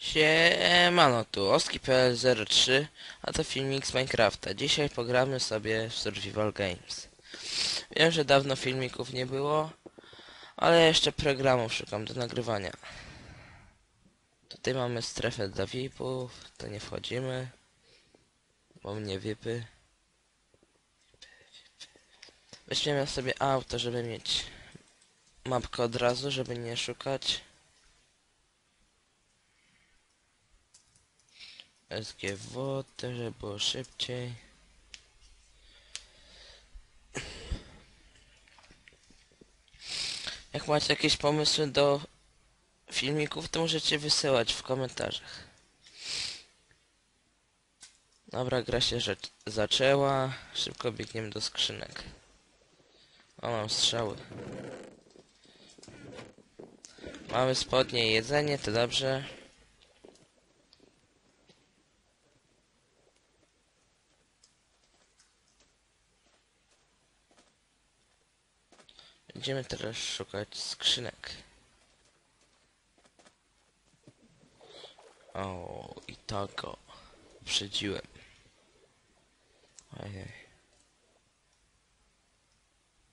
Siemano, tu Oski.pl03, a to filmik z Minecrafta. Dzisiaj pogramy sobie w Survival Games. Wiem, że dawno filmików nie było, ale jeszcze programów szukam do nagrywania. Tutaj mamy strefę dla VIP-ów, to nie wchodzimy, bo mnie VIPy. Weźmiemy sobie auto, żeby mieć mapkę od razu, żeby nie szukać. SGW, też żeby było szybciej. Jak macie jakieś pomysły do filmików, to możecie wysyłać w komentarzach. Dobra, gra się zaczęła. Szybko biegniemy do skrzynek. O, mam strzały. Mamy spodnie i jedzenie, to dobrze. Będziemy teraz szukać skrzynek. O, i tak go uprzedziłem. Ojej.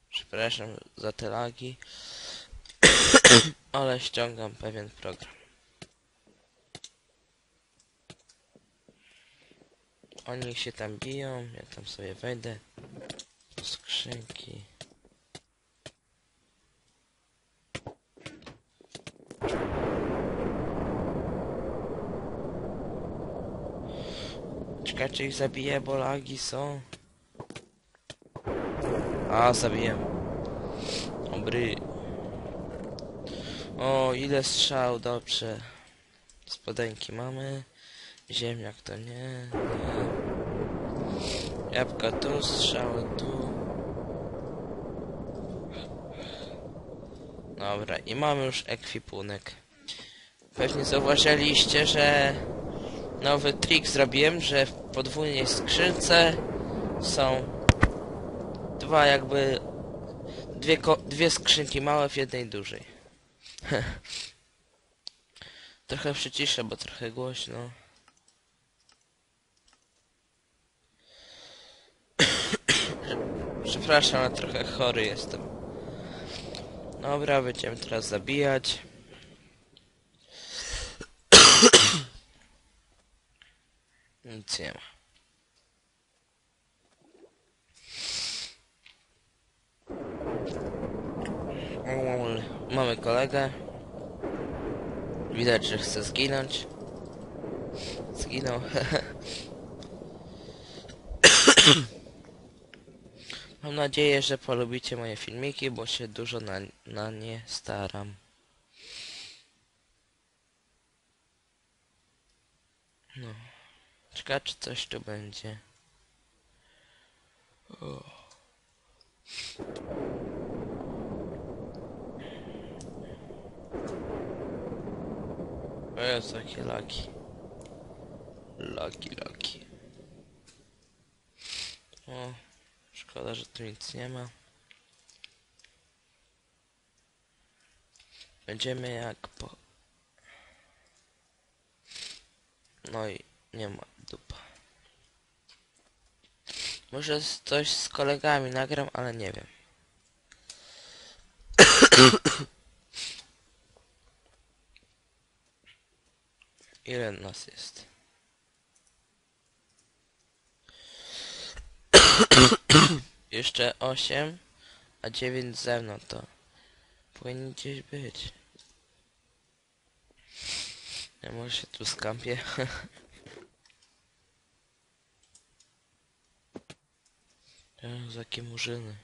Przepraszam za te lagi, ale ściągam pewien program. Oni się tam biją, ja tam sobie wejdę do skrzynki. Czekajcie, ich bo lagi są. A, zabiję. Dobry. O, ile strzał, dobrze. Spodenki mamy. Ziemniak to nie, nie. Jabłka tu, strzały tu. Dobra, i mamy już ekwipunek. Pewnie zauważyliście, że nowy trik zrobiłem, że w podwójnej skrzynce są dwa jakby dwie, dwie skrzynki małe w jednej dużej. trochę przyciszę, bo trochę głośno. Przepraszam, ale trochę chory jestem. Dobra, będziemy teraz zabijać. Nic nie ma. Ol, Mamy kolegę. Widać, że chce zginąć. Zginął. Mam nadzieję, że polubicie moje filmiki, bo się dużo na, na nie staram. No. Czekaj, czy coś tu będzie. O. O jest jakie laki. Laki, laki. O, szkoda, że tu nic nie ma. Będziemy jak po... No i nie ma dupa. Może coś z kolegami nagram, ale nie wiem. Ile nas jest? Jeszcze 8, a 9 ze mną to powinien gdzieś być. Ja może się tu skampię. Jezu, jakie murzyny.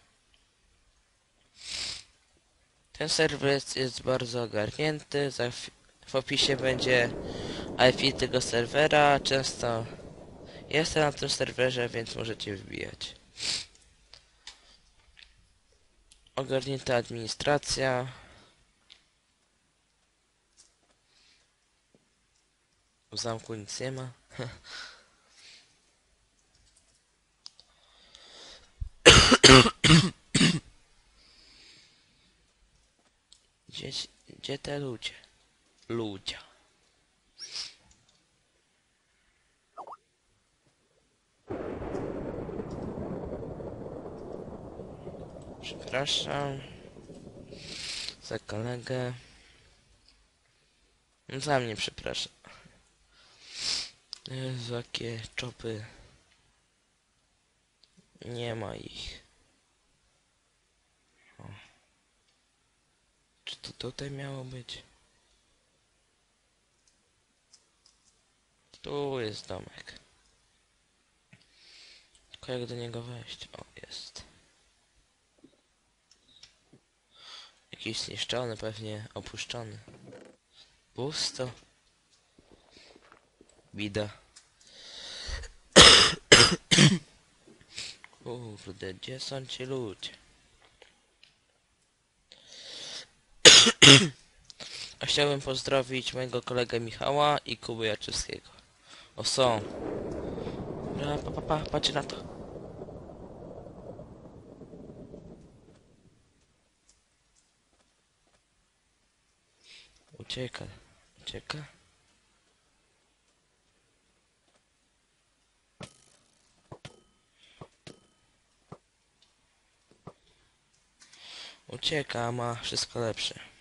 Ten serwer jest, bardzo ogarnięty. W opisie będzie IP tego serwera. Często jestem na tym serwerze, więc możecie wbijać. Ogarnięta administracja. W zamku nic nie ma. Gdzie, gdzie te ludzie? Ludzie. Przepraszam za kolegę. No, za mnie przepraszam. Jezu, jakie czopy. Nie ma ich. Czy to tutaj miało być? Tu jest domek. Tylko jak do niego wejść? O, jest. Jakiś zniszczony, pewnie opuszczony. Pusto. Bida. Kurde, gdzie są ci ludzie? A chciałbym pozdrowić mojego kolegę Michała i Kuby Jaczewskiego. O, są. Dobra, pa, pa, pa, na to. Ucieka, ucieka. Ucieka, ma wszystko lepsze.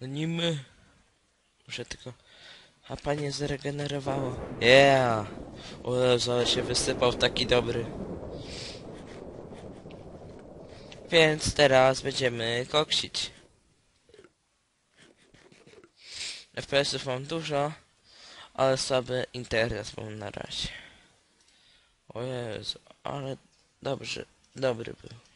No nie my. Muszę tylko... A panie zregenerowało. Yeah! O się wysypał taki dobry. Więc teraz będziemy koksić. FPS-ów mam dużo, ale słaby internet mam na razie. O Jezu, ale dobrze, dobry był.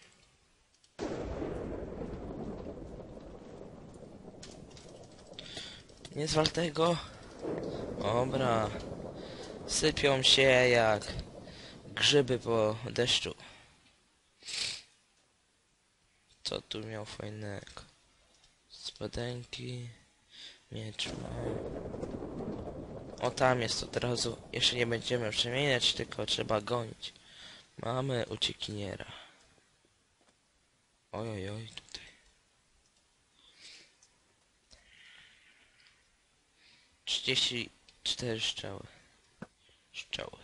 Nie zwal tego. Dobra. Sypią się jak grzyby po deszczu. Co tu miał fajnego? Spodenki. Miecz. O tam jest od razu. Jeszcze nie będziemy przemieniać, tylko trzeba gonić. Mamy uciekiniera. Oj, oj, oj, tutaj. Trzydzieści cztery strzały. Strzały.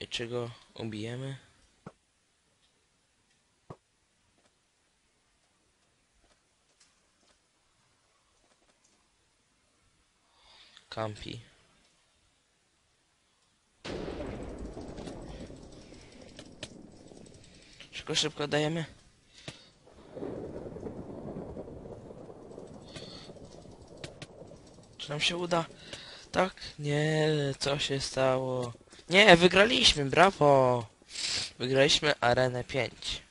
I czego ubijemy? Kampi. Szybko, szybko dajemy. Czy nam się uda? Tak? Nie, co się stało? Nie, wygraliśmy, brawo! Wygraliśmy arenę 5.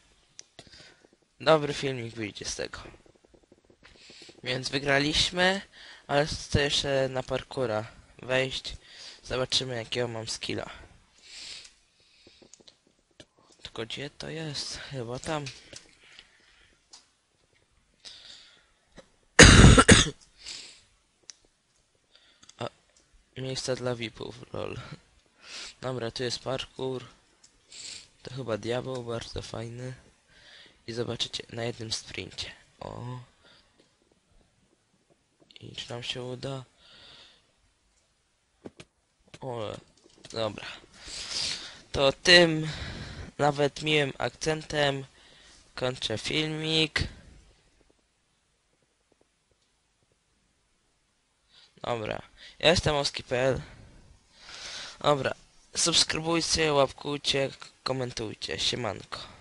Dobry filmik wyjdzie z tego. Więc wygraliśmy, ale chcę jeszcze na parkura wejść. Zobaczymy jakiego mam skilla. Tylko gdzie to jest? Chyba tam. A, miejsca dla VIPów, lol. Dobra, tu jest parkour. To chyba diabeł, bardzo fajny. I zobaczycie na jednym sprincie. O. I czy nam się uda? O, dobra. To tym nawet miłym akcentem kończę filmik. Dobra. Ja jestem oski.pl Dobra. Subskrybujcie, łapkujcie, komentujcie. Siemanko.